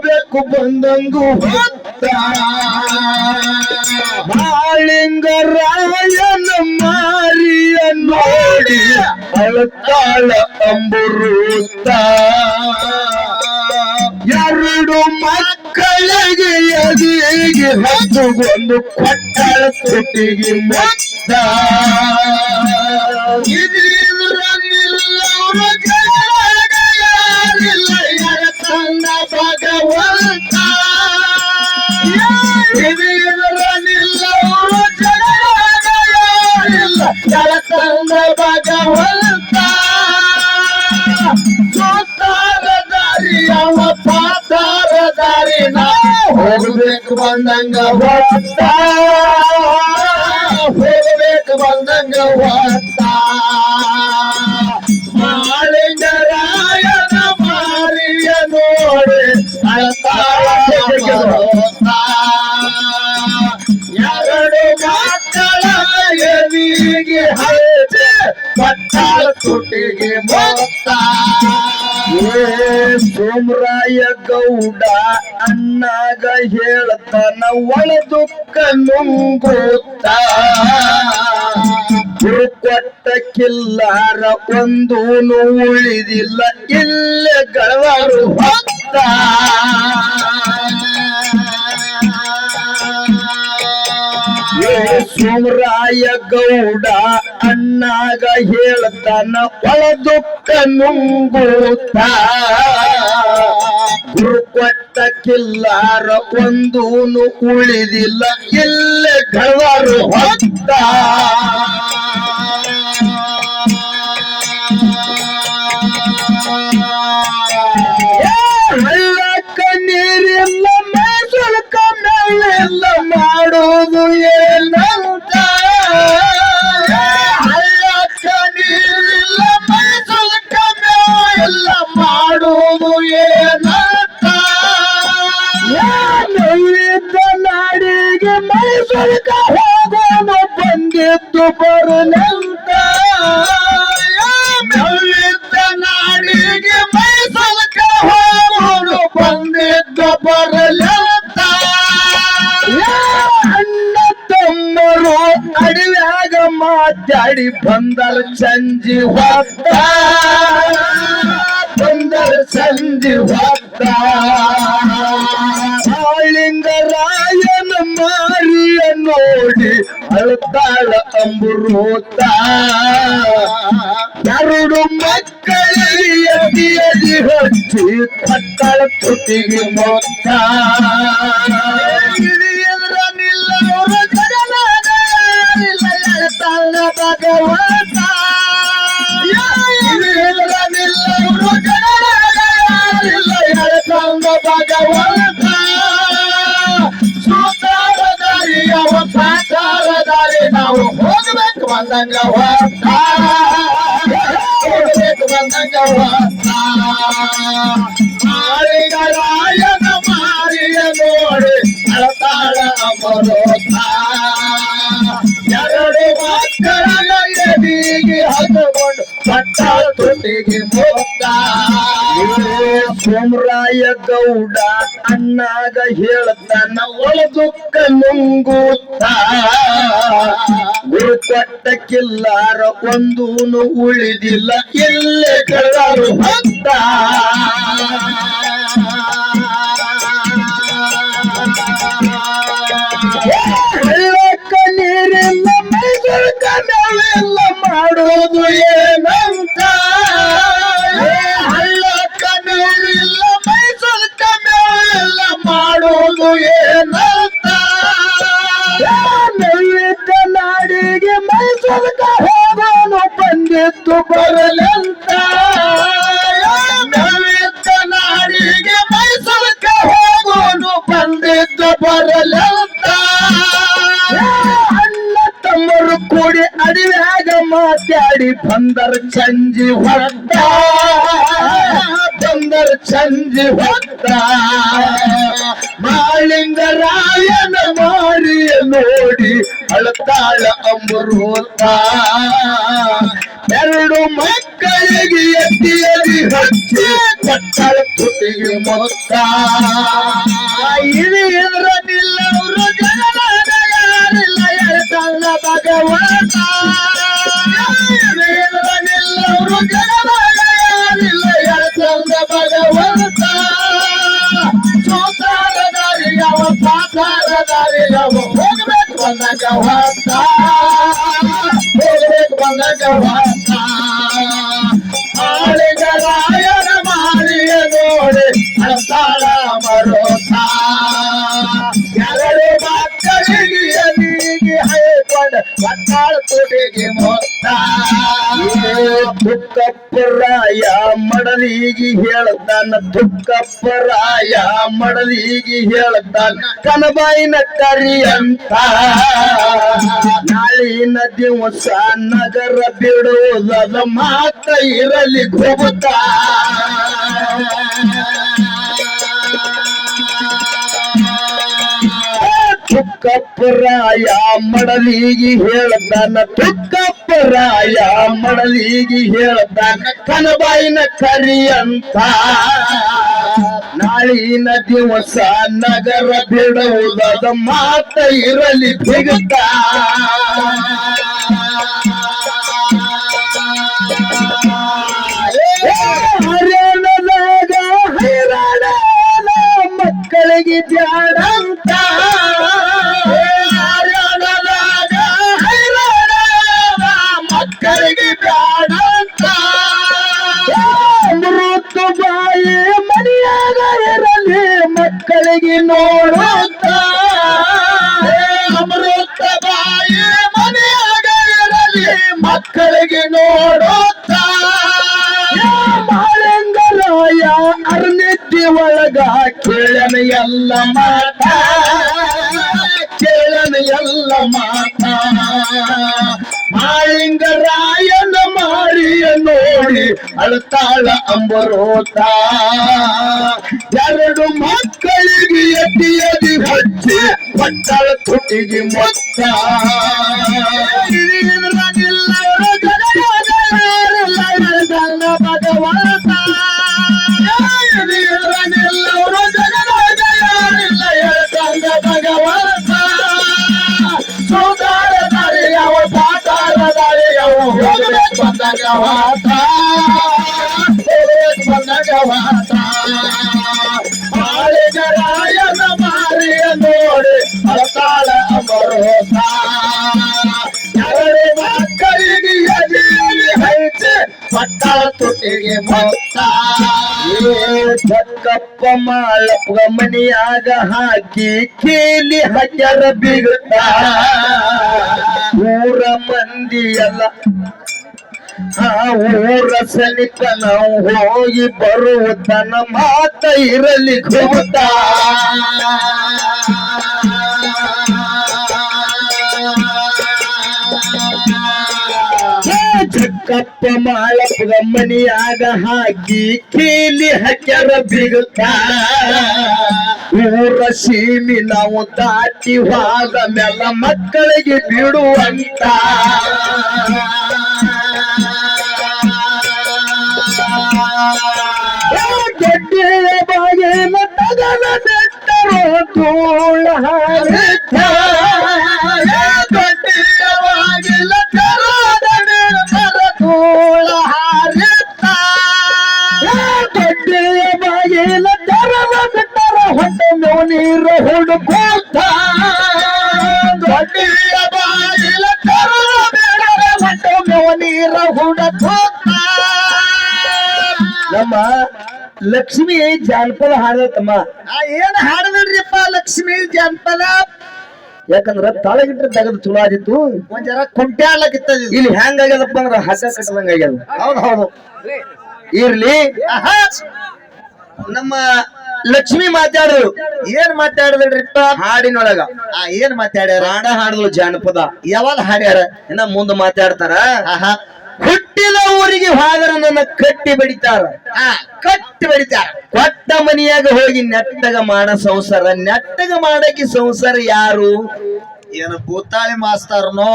ಹೋಗಬೇಕು ಬಂದಂಗು. ಹೊತ್ತ ಮಾಳಿಂಗರಾಯನ ಮಾರಿಯ ನೋಡಿ ಅಳತಾಳ ಅಂಬುರುತ್ತ ಎರಡು ಮಕ್ಕಳಿಗೆ ಎದೆಗೆ ಒಂದು ಕೊಟ್ಟಳ ತುಟಿಗೆ ಮೊತ್ತ ಹೋಗ್ಬೇಕು ಬಂದಂಗ ಹೊತ್ತ ಹೋಗ್ಬೇಕು ಬಂದಂಗ ಹೊತ್ತ ಏ ಸೋಮರಾಯ ಗೌಡ ಅನ್ನಾಗ ಹೇಳ್ತಾನ, ಒಳ ದುಃಖ ನುಂಗುತ್ತ. ಕೊಟ್ಟ ಕಿಲ್ಲಾರ ಒಂದು ಉಳಿದಿಲ್ಲ, ಇಲ್ಲೇ ಗಳವರು ಹೊತ್ತ. ಸೋಮರಾಯ ಗೌಡ ಅಣ್ಣಾಗ ಹೇಳ್ತಾನ ಒಳ ದುಃಖ ನುಂಗುತ್ತ. ಗುರು ಕೊಟ್ಟ ಕಿಲ್ಲಾರ ಒಂದು ಉಳಿದಿಲ್ಲ ಎಲ್ಲ ಗಳವರು ಹೊತ್ತ. ಬಂದರ ಚಂಜಿ ಹೊತ್ತ. ಬಂದರ ಸಂಜಿ ಹೊತ್ತ. ಕಾಳಿಂಗರಾಯನ ಮಾರಿಯ ನೋಡಿ ಅಳ್ತಾಳ ಅಂಬುರೋತ ಎರಡು ಎದಿ ಹಚ್ಚಿ ಕಟ್ಟಳ ತುಟಿಗೆ ಮೊತ್ತ ನಾವು ಹೋಗ್ಬೇಕು ಬಂದಂಗ ಹೋಗ್ತ ಹೋಗ್ಬೇಕು ಬಂದಂಗ ಹೋಗ್ತ ಮಾರಿಗರಾಯನ ಮಾರಿಯ ನೋಡಿ ಅಳತಾಳ ಅಮರೋತ ಎರಡು ಮಕ್ಕಳ ಎದಿಗೆ ಹಾಕೊಂಡು ಪಟ್ಟ ತೊಟ್ಟಿಗೆ ಮುಕ್ತ ಸೋಮರಾಯ ಗೌಡ ಅಣ್ಣಾಗ ಹೇಳ್ತಾನ ಒಳ ದುಃಖ ನುಂಗುತ್ತ ಗುರು ಕೊಟ್ಟಕ್ಕಿಲ್ಲಾರ ಒಂದೂನು ಉಳಿದಿಲ್ಲ ಇಲ್ಲೇ ಕಳೆದರು ಭಕ್ತ ಬಂದಿತ್ತು ಬರಲಂತ ನೈವೇದ್ಯ ನಾಡಿಗೆ ಮೈಸೂರಕ್ಕೆ ಹೋಗೋನು ಬಂದಿದ್ದ ಬರಲಂತ ಅಣ್ಣ ತಮ್ಮರು ಕೂಡಿ ಅಡವ್ಯಾಗ ಮಾತಾಡಿ ಬಂದರು ಚಂಜಿ ಹೊರಟ ಸಂಜಿ ಹೊತ್ತ ಮಾಳಿಂಗರಾಯನ ಮಾರಿಯ ನೋಡಿ ಅಳತಾಳ ಅಮೃತ ಎರಡು ಮಕ್ಕಳಿಗೆ ಎತ್ತಿಯಲ್ಲಿ ಹಚ್ಚಿ ಕಟ್ಟಳ ತುಟಿಗೆ ಮೊತ್ತ. ಇದು ಎಳತಾಳ ಭಗವಂತ. ಇದು ಬಂದಾಗ ಹೈಕೊಂಡು ಮಕ್ಕಳ ತುಟಿಗೆ ಮೊತ್ತ ದುಃಖಪ್ಪರಾಯ ಮಡಲಿಗಿ ಹೇಳ್ತಾನ ದುಃಖಪ್ಪರಾಯ ಮಡಲಿಗೆ ಹೇಳ್ತಾನ ಕನಬಾಯಿನ ಕರಿಯಂತ. ನಾಳಿನ ದಿವಸ ನಗರ ಬಿಡುವುದದ ಮಾತ್ರ ಇರಲಿ ಘುಬುತ್ತಾ ತುಕ್ಕಪ್ಪರಾಯ ಮಡಲಿಗಿ ಹೇಳ್ತಾನ ತುಕ್ಕಪ್ಪರಾಯ ಮಡಲಿಗಿ ಹೇಳ್ತಾನ ಕನಬಾಯಿನ ಕರಿ ಅಂತ ನಾಳಿನ ದಿವಸ ನಗರ ಬಿಡುವುದಾದ ಮಾತ ಇರಲಿ ಬಿಗುತ್ತ ಹರಿಯಾಣದಾಗ ಹೈರಾಣ ಮಕ್ಕಳಿಗೆ ಬ್ಯಾಡಂತ ನೋಡುತ್ತ ಅಮೃತ ಬಾಯಿ ಮನೆಯಾಗ ಇರಲಿ ಮಕ್ಕಳಿಗೆ ನೋಡುತ್ತ ಮಾಳಂಗರಾಯ ಅರ್ನಿದ್ದಿ ಒಳಗ ಕೇಳನ ಎಲ್ಲ ಮಾತ. ಮಾತ ಮಾಳಿಂಗರಾಯನ ಮಾರಿಯ ನೋಡಿ ಅಳತಾಳ ಅಂಬರೋತ ಎರಡು ಮಕ್ಕಳಿಗೆ ಎಟ್ಟಿಯದಿ ಹಚ್ಚಿ ಮಕ್ಕಳ ತುಟಿಗೆ ಮೊತ್ತ ಬಂದಾಗ ವಾತ ಹೋಗ್ಬೇಕು ಬಂದಾಗ ವಾತ ಮಾಳಿಗರಾಯನ ಮಾರಿಯ ನೋಡಿ ಅಳತಾಳ ಅಮರೋತ? ಎರಡು ಮಕ್ಕಳಿಗೆ ಎದೆಯಲ್ಲಿ ಹೈಚಿ ಪಟ್ಟಾಳ ತುಟಿಗೆ ಮೊತ್ತ ಚಕ್ಕಪ್ಪ ಮಾಳಪ್ಪ ಹಾಕಿ ಕೀಲಿ ಹಜರ ಬಿಗುತ್ತ ಊರ ಮಂದಿ ಎಲ್ಲ ಆ ಊರ ಸನಿತ ನಾವು ಹೋಗಿ ತನ ಮಾತ ಇರಲಿ ಕೂತ ಚಕ್ಕಪ್ಪ ಮಾಳಪ್ಪ ಮನಿಯಾಗ ಹಾಕಿ ಕೀಲಿ ಹಕ್ಕರ ಬಿಗುತ್ತ ಊರ ಸೀಮಿ ನಾವು ದಾಟಿ ಹೋದ ಮೇಲೆ ಮಕ್ಕಳಿಗೆ ಬಿಡುವಂತ ಬಾಗಿಲ ತೆರೆದ ನೆಟ್ಟರು ಧೂಳ ಹಾರಿತ. ತೆರೆದ ಬಿಟ್ಟರ ಹೊಟ್ಟೆ ನೋವು ನೀರು ಹುಡುಕೋತ ಲಕ್ಷ್ಮಿ ಜಾನಪದ ಹಾಡತಮ್ಮ ಏನ್ ಹಾಡದ್ರಿಪ್ಪ ಲಕ್ಷ್ಮಿ ಜಾನಪದ? ಯಾಕಂದ್ರ ತಳಗಿಟ್ರೆ ತೆಗೆದು ಚಲೋ ಆದಿತ್ತು ಒಂದ್ ಜರ ಕುಂಟೆ ಆಡ್ಲಕ್ಕಿತ್ತದ ಇಲ್ಲಿ ಹೆಂಗ್ ಆಗ್ಯದಪ್ಪ ಅಂದ್ರ ಹಸ ಕಟ್ಟದಂಗ ಆಗ್ಯದ. ಹೌದ್ ಹೌದು. ಇರ್ಲಿ. ನಮ್ಮ ಲಕ್ಷ್ಮಿ ಮಾತಾಡಿದ್ರು ಏನ್ ಮಾತಾಡಿದ್ರಿಪ್ಪ? ಹಾಡಿನೊಳಗ. ಆ ಏನ್ ಮಾತಾಡ್ಯಾರ? ಹಾಡ ಹಾಡಿದ್ಲು ಜಾನಪದ. ಯಾವಾಗ ಹಾಡ್ಯಾರ? ಇನ್ನ ಮುಂದೆ ಮಾತಾಡ್ತಾರ. ಆಹಾ. ಹುಟ್ಟಿದ ಊರಿಗೆ ಹೋದ್ರ ನನ್ನ ಕಟ್ಟಿ ಬಡಿತಾರ ಆ ಕಟ್ಟಿ ಬಡಿತಾರ ಕೊಟ್ಟ ಮನೆಯಾಗ ಹೋಗಿ ನೆಟ್ಟಗ ಮಾಡ ಸಂಸಾರ. ನೆಟ್ಟಗ ಮಾಡಕ್ಕೆ ಸಂಸಾರ ಯಾರು? ಏನು ಭೂತಾಳಿ ಮಾಸ್ತರ್ನೋ?